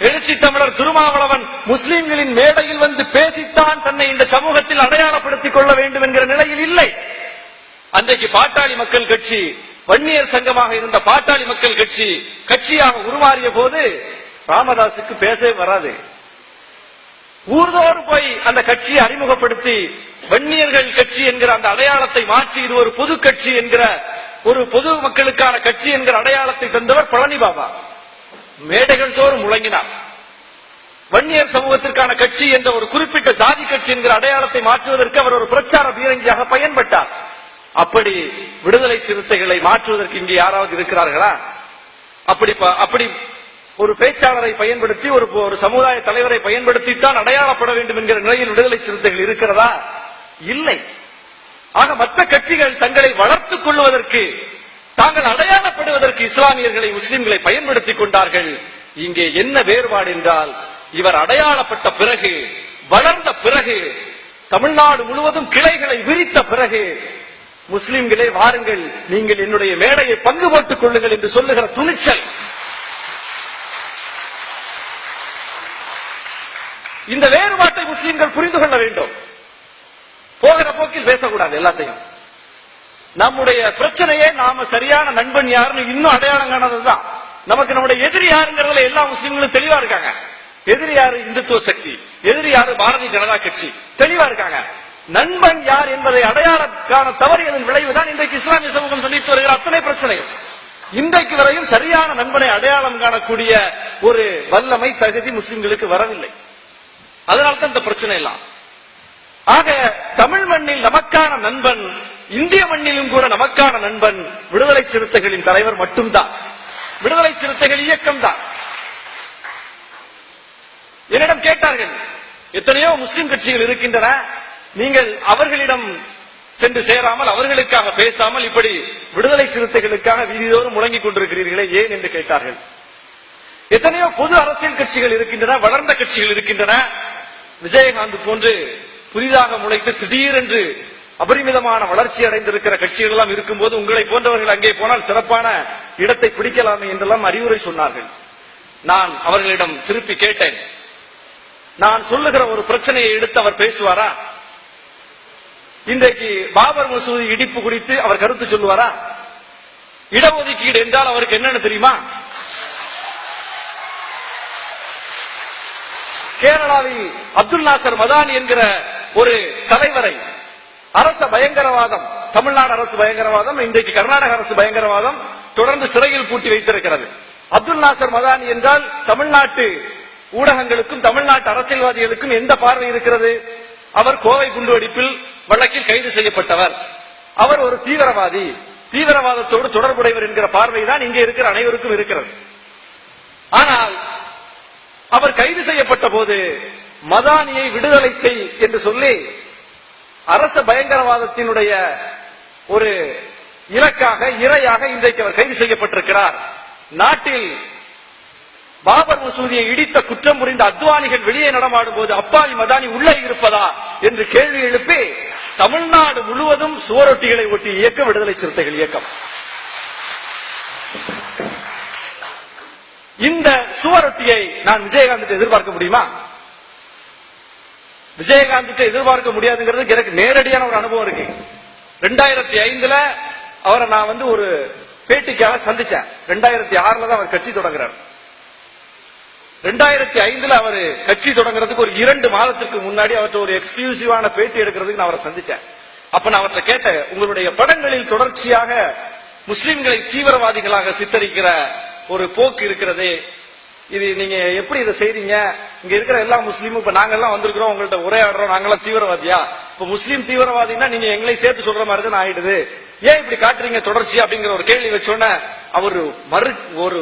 எழுச்சி தமிழர் திருமாவளவன் முஸ்லிம்களின் மேடையில் வந்து பேசித்தான் தன்னை இந்த சமூகத்தில் அடையாளப்படுத்திக் கொள்ள வேண்டும் என்கிற நிலையில் இல்லை. அன்றைக்கு பாட்டாளி மக்கள் கட்சி வன்னியர் சங்கமாக இருந்த பாட்டாளி மக்கள் கட்சி கட்சியாக உருமாறிய போது ராமதாசுக்கு பேசவே வராது. ஊர்தோறு போய் அந்த கட்சியை அறிமுகப்படுத்தி வன்னியர்கள் கட்சி என்கிற அந்த அடையாளத்தை மாற்றி இது ஒரு பொது கட்சி என்கிற ஒரு பொது மக்களுக்கான கட்சி என்கிற அடையாளத்தை தந்தவர் பழனி பாபா மேடைகள் தோறும் முழங்கினார். வன்னியர் சமூகத்திற்கான கட்சி என்ற ஒரு குறிப்பிட்ட சாதி கட்சி என்கிற அடையாளத்தை மாற்றுவதற்கு அவர் ஒரு பிரச்சார பீரங்கியாக பயன்பட்டார். அப்படி விடுதலை சிறுத்தைகளை மாற்றுவதற்கு இங்கே யாராவது இருக்கிறார்களா? அப்படி அப்படி ஒரு பேச்சாளரை பயன்படுத்தி ஒரு ஒரு சமுதாய தலைவரை பயன்படுத்தித்தான் அடையாளப்பட வேண்டும் என்கிற நிலையில் விடுதலை சிறுத்தைகள் இருக்கிறதா? இல்லை. ஆக மற்ற கட்சிகள் தங்களை வளர்த்துக் கொள்வதற்கு தாங்கள் அடையாளப்படுவதற்கு இஸ்லாமியர்களை முஸ்லிம்களை பயன்படுத்திக் கொண்டார்கள். இங்கே என்ன வேறுபாடு என்றால் இவர் அடையாளப்பட்ட பிறகு வளர்ந்த பிறகு தமிழ்நாடு முழுவதும் கிளைகளை விரித்த பிறகு முஸ்லிம்களே வாருங்கள் நீங்கள் என்னுடைய மேடையை பங்கு போட்டுக் கொள்ளுங்கள் என்று சொல்லுகிற துணிச்சல். இந்த வேறுபாட்டை முஸ்லிம்கள் புரிந்து கொள்ள வேண்டும். போகிற போக்கில் பேசக்கூடாது எல்லாத்தையும். நம்முடைய பிரச்சனையே நாம சரியான நண்பன் யாருன்னு இன்னும் அடையாளம் காணதுதான் நமக்கு நம்முடைய எதிரி யாருங்கிறதுல எல்லா முஸ்லிம்களும் தெளிவா இருக்காங்க. எதிரி யாரு இந்துத்துவ சக்தி? எதிரி யாரு பாரதிய ஜனதா கட்சி? தெளிவா இருக்காங்க. நண்பன் யார் என்பதை அடையாளம் காண தவறியதன் விளைவுதான் இன்றைக்கு இஸ்லாமிய சமூகம் சந்தித்து வருகிற அத்தனை பிரச்சனைகள். இன்றைக்கு வரையும் சரியான நண்பனை அடையாளம் காணக்கூடிய ஒரு வல்லமை தகுதி முஸ்லிம்களுக்கு வரவில்லை. அதனால்தான் இந்த பிரச்சனை எல்லாம். ஆக தமிழ் மண்ணில் நமக்கான நண்பன் இந்திய மண்ணிலும் கூட நமக்கான நண்பன் விடுதலை சிறுத்தைகளின் தலைவர் மட்டும்தான். விடுதலை சிறுத்தைகள் இயக்கம் தான் என்னிடம் கேட்டார்கள் எத்தனையோ முஸ்லிம் கட்சிகள் இருக்கின்றன நீங்கள் அவர்களிடம் சென்று சேராமல் அவர்களுக்காக பேசாமல் இப்படி விடுதலை சிறுத்தைகளுக்காக வீதிதோறும் முழங்கிக் கொண்டிருக்கிறீர்களே ஏன் என்று கேட்டார்கள். எத்தனையோ பொது அரசியல் கட்சிகள் இருக்கின்றன வளர்ந்த கட்சிகள் இருக்கின்றன விஜயகாந்த் போன்று புதிதாக முளைத்து திடீரென்று அபரிமிதமான வளர்ச்சி அடைந்திருக்கிற கட்சிகள் எல்லாம் இருக்கும்போது உங்களை போன்றவர்கள் அங்கே போனால் சிறப்பான இடத்தை பிடிக்கலாமே என்றெல்லாம் அறிவுரை சொன்னார்கள். நான் அவர்களிடம் திருப்பி கேட்டேன். நான் சொல்லுகிற ஒரு பிரச்சனையை எடுத்து அவர் பேசுவாரா? இன்றைக்கு பாபர் மசூதி இடிப்பு குறித்து அவர் கருத்து சொல்லுவாரா? இடஒதுக்கீடு என்றால் அவருக்கு என்னன்னு தெரியுமா? கேரளாவில் அப்துல் நாசர் மதான் என்கிற ஒரு தலைவரை அரச பயங்கரவாதம் தமிழ்நாடு அரசு பயங்கரவாதம் இன்றைக்கு கர்நாடக அரசு பயங்கரவாதம் தொடர்ந்து சிறையில் பூட்டி வைத்திருக்கிறது. அப்துல் நாசர் மதானி என்றால் தமிழ்நாட்டு ஊடகங்களுக்கும் தமிழ்நாட்டு அரசியல்வாதிகளுக்கும் எந்த பார்வை இருக்கிறது? அவர் கோவை குண்டுவெடிப்பில் வழக்கில் கைது செய்யப்பட்டவர். அவர் ஒரு தீவிரவாதி. தீவிரவாதத்தோடு தொடர்புடையவர் என்கிற பார்வைதான் இங்கே இருக்கிற அனைவருக்கும் இருக்கிறது. ஆனால் அவர் கைது செய்யப்பட்ட போது மதானியை விடுதலை செய் என்று சொல்லி அரச பயங்கரவாதத்தினுடைய ஒரு இலக்காக இரையாக இன்றைக்கு அவர் கைது செய்யப்பட்டிருக்கிறார். நாட்டில் பாபர் மசூதியை இடித்த குற்றம் புரிந்த அத்வானிகள் வெளியே நடமாடும் போது அப்பாவி மதானி உள்ளே இருப்பதா என்று கேள்வி எழுப்பி தமிழ்நாடு முழுவதும் சுவரொட்டிகளை ஒட்டி இயக்க விடுதலை சிறுத்தைகள் இயக்கம். இந்த சுவரொட்டியை நான் விஜயகாந்த் எதிர்பார்க்க முடியுமா? விஜயகாந்த் எதிர்பார்க்க முடியாதுங்கிறது எனக்கு நேரடியான ஒரு அனுபவம் இருக்கு. ரெண்டாயிரத்தி ஐந்துல அவரை நான் வந்து ஒரு பேட்டிக்காக சந்திச்சேன். ரெண்டாயிரத்தி ஆறுல தான் அவர் கட்சி தொடங்குறார். ரெண்டாயிரத்தி ஐந்துல அவர் கட்சி தொடங்குறதுக்கு ஒரு இரண்டு மாதத்துக்கு முன்னாடி அவர்கிட்ட ஒரு எக்ஸ்க்ளூசிவான பேட்டி எடுக்கிறதுக்கு நான் அவரை சந்திச்சேன். அப்ப நான் அவர்கிட்ட கேட்டேன் உங்களுடைய படங்களில் தொடர்ச்சியாக முஸ்லிம்களை தீவிரவாதிகளாக சித்தரிக்கிற ஒரு போக்கு இருக்கிறது இது நீங்க எப்படி இதை செய்றீங்க? இங்க இருக்கிற எல்லா முஸ்லீமும் இப்ப நாங்க எல்லாம் வந்திருக்கிறோம் உங்கள்ட்ட உரையாடுறோம் நாங்கெல்லாம் தீவிரவாதியா? இப்ப முஸ்லீம் தீவிரவாதின்னா நீங்க எங்களையும் சேர்த்து சொல்ற மாதிரி தான் ஆயிடுது. ஏன் இப்படி காட்டுறீங்க தொடர்ச்சி அப்படிங்கிற ஒரு கேள்வி வச்சோன்ன அவர் மறு ஒரு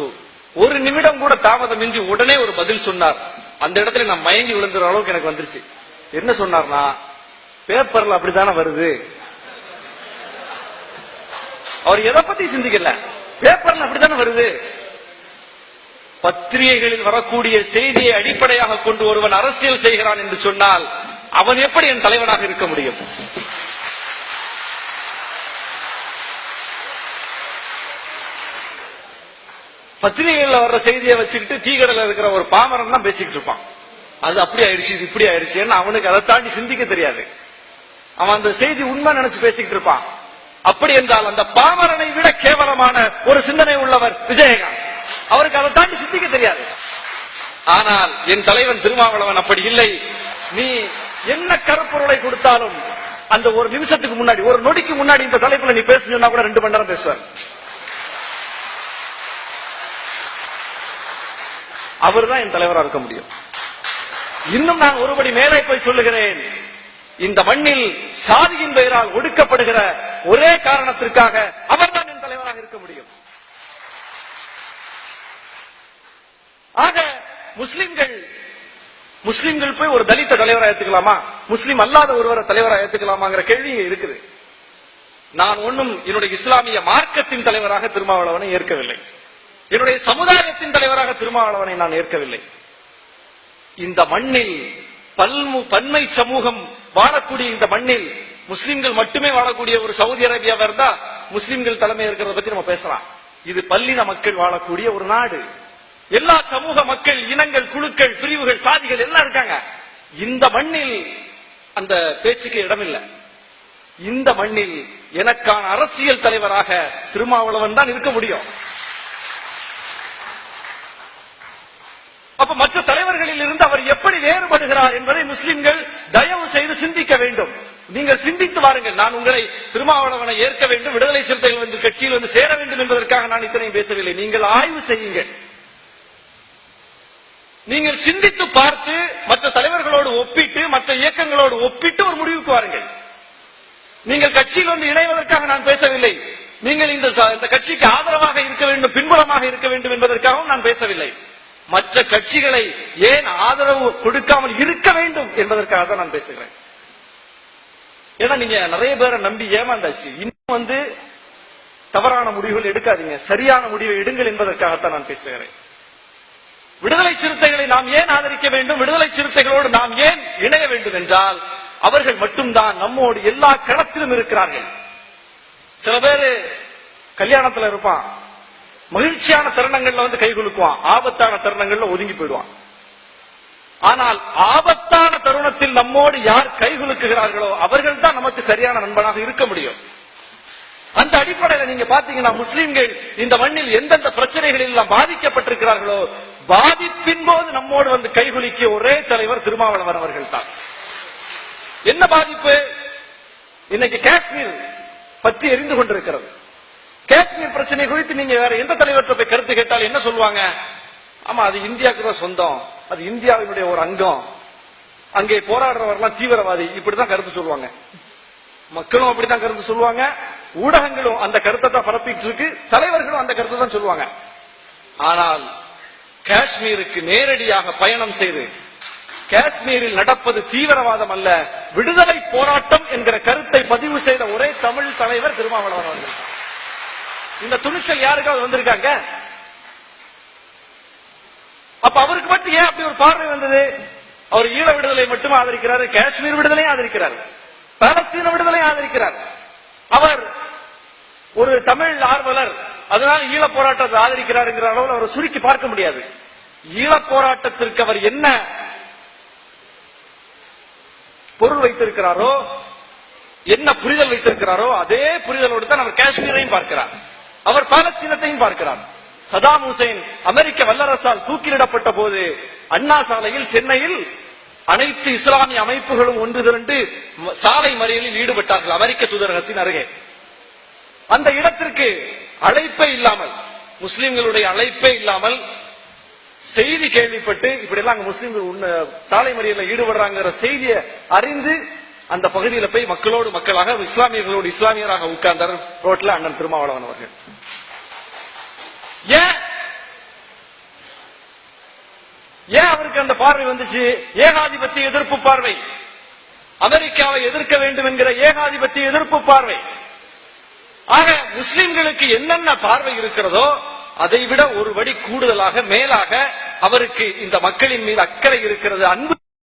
ஒரு நிமிடம் கூட தாமதமின்றி உடனே ஒரு பதில் சொன்னார். அந்த இடத்துல நான் மயங்கி விழுந்துற அளவுக்கு எனக்கு வந்துருச்சு. என்ன சொன்னார்னா பேப்பர்ல அப்படித்தானே வருது? அவர் எதை பத்தி சிந்திக்கல. பேப்பர்ல அப்படித்தானே வருது? பத்திரிகைகளில் வரக்கூடிய செய்தியை அடிப்படையாக கொண்டு ஒருவன் அரசியல் செய்கிறான் என்று சொன்னால் அவன் எப்படி என் தலைவனாக இருக்க முடியும்? பத்திரிகைகள்ல வர்ற செய்தியை வச்சுக்கிட்டு டீ கடையில் இருக்கிற ஒரு பாமரன் தான் பேசிக்கிட்டு இருப்பான். அது அப்படி ஆயிடுச்சு இது இப்படி ஆயிடுச்சு ஏன்னா அவனுக்கு அதை தாண்டி சிந்திக்க தெரியாது. அவன் அந்த செய்தி உண்மை நினைச்சு பேசிக்கிட்டு இருப்பான். அப்படி என்றால் அந்த பாமரனை விட கேவலமான ஒரு சிந்தனை உள்ளவர் விஜயகாந்த். அவருக்கு அதை தாண்டி சிந்திக்க தெரியாது. ஆனால் என் தலைவன் திருமாவளவன் அப்படி இல்லை. நீ என்ன கருப்பொருளை கொடுத்தாலும் அந்த ஒரு நிமிஷத்துக்கு முன்னாடி ஒரு நொடிக்கு முன்னாடி இந்த தலைப்புல நீ பேசுனா கூட ரெண்டு மணி நேரம் பேசுவார். அவர் தான் என் தலைவரா இருக்க முடியும். இன்னும் நான் ஒருபடி மேலே போய் சொல்லுகிறேன். இந்த மண்ணில் சாதியின் பெயரால் ஒடுக்கப்படுகிற ஒரே காரணத்திற்காக அவர்தான் என் தலைவராக இருக்க முடியும் ஆக முஸ்லிம்கள் முஸ்லிம்கள் போய் ஒரு தலித்த தலைவரா ஏத்துக்கலாமா? முஸ்லிம் அல்லாத ஒருவரை தலைவரா ஏத்துக்கலாமாங்கிற கேள்வி இருக்குது. நான் ஒன்னும் என்னுடைய இஸ்லாமிய மார்க்கத்தின் தலைவராக திருமாவளவனை ஏற்கவில்லை. என்னுடைய சமுதாயத்தின் தலைவராக திருமாவளவனை நான் ஏற்கவில்லை. இந்த மண்ணில் பல்மு பன்மை சமூகம் வாழக்கூடிய இந்த மண்ணில் முஸ்லிம்கள் மட்டுமே வாழக்கூடிய ஒரு சவுதி அரேபியாவா இருந்தா முஸ்லிம்கள் தலைமை இருக்கிறத பத்தி நம்ம பேசலாம். இது பல்லின மக்கள் வாழக்கூடிய ஒரு நாடு. எல்லா சமூக மக்கள் இனங்கள் குழுக்கள் பிரிவுகள் சாதிகள் எல்லாம் இருக்காங்க. இந்த மண்ணில் அந்த பேச்சுக்கு இடமில்லை. இந்த மண்ணில் எனக்கான அரசியல் தலைவராக திருமாவளவன் தான் இருக்க முடியும். அப்ப மற்ற தலைவர்களில் இருந்து அவர் எப்படி வேறுபடுகிறார் என்பதை முஸ்லிம்கள் தயவு செய்து சிந்திக்க வேண்டும். நீங்கள் சிந்தித்து வாருங்கள். நான் உங்களை திருமாவளவனை ஏற்க வேண்டும் விடுதலை சிறுத்தைகள் வந்து கட்சியில் வந்து சேர வேண்டும் என்பதற்காக நான் இத்தனை பேசவில்லை. நீங்கள் ஆய்வு செய்யுங்கள். நீங்கள் சிந்தித்து பார்த்து மற்ற தலைவர்களோடு ஒப்பிட்டு மற்ற இயக்கங்களோடு ஒப்பிட்டு ஒரு முடிவுக்கு வாருங்கள். நீங்கள் கட்சியில் வந்து இணைவதற்காக நான் பேசவில்லை. நீங்கள் இந்த இந்த கட்சிக்கு ஆதரவாக இருக்க வேண்டும் பின்புலமாக இருக்க வேண்டும் என்பதற்காகவும் நான் பேசவில்லை. மற்ற கட்சிகளை ஏன் ஆதரவு கொடுக்காமல் இருக்க வேண்டும் என்பதற்காக தான் நான் பேசுகிறேன். ஏன்னா நீங்க நிறைய பேரை நம்பி ஏமாந்தாச்சு. இன்னும் வந்து தவறான முடிவுகள் எடுக்காதீங்க. சரியான முடிவை எடுங்கள் என்பதற்காகத்தான் நான் பேசுகிறேன். விடுதலை சிறுத்தைகளை நாம் ஏன் ஆதரிக்க வேண்டும்? விடுதலை சிறுத்தைகளோடு நாம் ஏன் இணைய வேண்டும் என்றால் அவர்கள் மட்டும்தான் நம்மோடு எல்லா களத்திலும் இருக்கிறார்கள். சில பேரு கல்யாணத்துல இருப்பான். மகிழ்ச்சியான தருணங்கள்ல வந்து கை குலுக்குவான். ஆபத்தான தருணங்கள்ல ஒதுங்கி போயிடுவான். ஆனால் ஆபத்தான தருணத்தில் நம்மோடு யார் கை குலுக்குகிறார்களோ அவர்கள் தான் நமக்கு சரியான நண்பனாக இருக்க முடியும். அந்த அடிப்படையில நீங்க பாத்தீங்கன்னா முஸ்லிம்கள் இந்த மண்ணில் எந்தெந்த பிரச்சனைகளில் எல்லாம் பாதிக்கப்பட்டிருக்கிறார்களோ பாதிப்பின் போது நம்மோடு வந்து கைகுலிக்க ஒரே தலைவர் திருமாவளவன் அவர்கள் தான் என்ன பாதிப்பு? இன்னைக்கு காஷ்மீர் பற்றி எரிந்து கொண்டிருக்கிறது. காஷ்மீர் பிரச்சனை குறித்து நீங்க வேற எந்த தலைவர்கிட்ட போய் கருத்து கேட்டாலும் என்ன சொல்லுவாங்க? ஆமா அது இந்தியாவுக்கு தான் சொந்தம். அது இந்தியாவினுடைய ஒரு அங்கம். அங்கே போராடுறவர்லாம் தீவிரவாதி. இப்படிதான் கருத்து சொல்லுவாங்க. மக்களும் அப்படித்தான் கருத்து சொல்லுவாங்க. ஊடகங்களும் அந்த கருத்தை தான் பரப்பிட்டு இருக்கு தலைவர்களும் அந்த கருத்தை தான் சொல்லுவாங்க. ஆனால் காஷ்மீருக்கு நேரடியாக பயணம் செய்து காஷ்மீரில் நடப்பது தீவிரவாதம் அல்ல விடுதலை போராட்டம் என்கிற கருத்தை பதிவு செய்த ஒரே தமிழ் தலைவர் திருமாவளவன் அவர்கள். இந்த துணிச்சல் யாருக்காவது வந்திருக்காங்க? அப்ப அவருக்கு மட்டும் ஏன் அப்படி ஒரு பார்வை வந்தது? அவர் ஈழ விடுதலை மட்டும் ஆதரிக்கிறாரு காஷ்மீர் விடுதலை ஆதரிக்கிறார் பாலஸ்தீன விடுதலை ஆதரிக்கிறார். அவர் ஒரு தமிழ் ஆர்வலர் அதனால ஈழ போராட்டத்தை ஆதரிக்கிறாருங்கிற அளவில் அவரை சுருக்கி பார்க்க முடியாது. ஈழ போராட்டத்திற்கு அவர் என்ன பொருள் வைத்திருக்கிறாரோ என்ன புரிதல் வைத்திருக்கிறாரோ அதே புரிதலோடு தான் அவர் காஷ்மீரையும் பார்க்கிறார். அவர் பாலஸ்தீனத்தையும் பார்க்கிறார். சதாம் ஹுசைன் அமெரிக்க வல்லரசால் தூக்கிலிடப்பட்ட போது அண்ணா சாலையில் சென்னையில் அனைத்து இஸ்லாமிய அமைப்புகளும் ஒன்று திரண்டு சாலை மறியலில் ஈடுபட்டார்கள் அமெரிக்க தூதரகத்தின் அருகே. அந்த இடத்திற்கு அழைப்பே இல்லாமல் முஸ்லிம்களுடைய அழைப்பே இல்லாமல் செய்தி கேள்விப்பட்டு இப்படி எல்லாம் அங்க முஸ்லிம்கள் சாலை மறியல்ல ஈடுபடுறாங்கிற செய்தியை அறிந்து அந்த பகுதியில போய் மக்களோடு மக்களாக இஸ்லாமியர்களோடு இஸ்லாமியராக உட்கார்ந்தார் ரோட்ல அண்ணன் திருமாவளவன் அவர்கள். ஏன்? ஏன் அவருக்கு அந்த பார்வை வந்துச்சு? ஏகாதிபத்திய எதிர்ப்பு பார்வை. அமெரிக்காவை எதிர்க்க வேண்டும் என்கிற ஏகாதிபத்திய எதிர்ப்பு பார்வை. ஆக முஸ்லிம்களுக்கு என்னென்ன பார்வை இருக்கிறதோ அதை விட ஒரு படி கூடுதலாக மேலாக அவருக்கு இந்த மக்களின் மீது அக்கறை இருக்கிறது அன்பு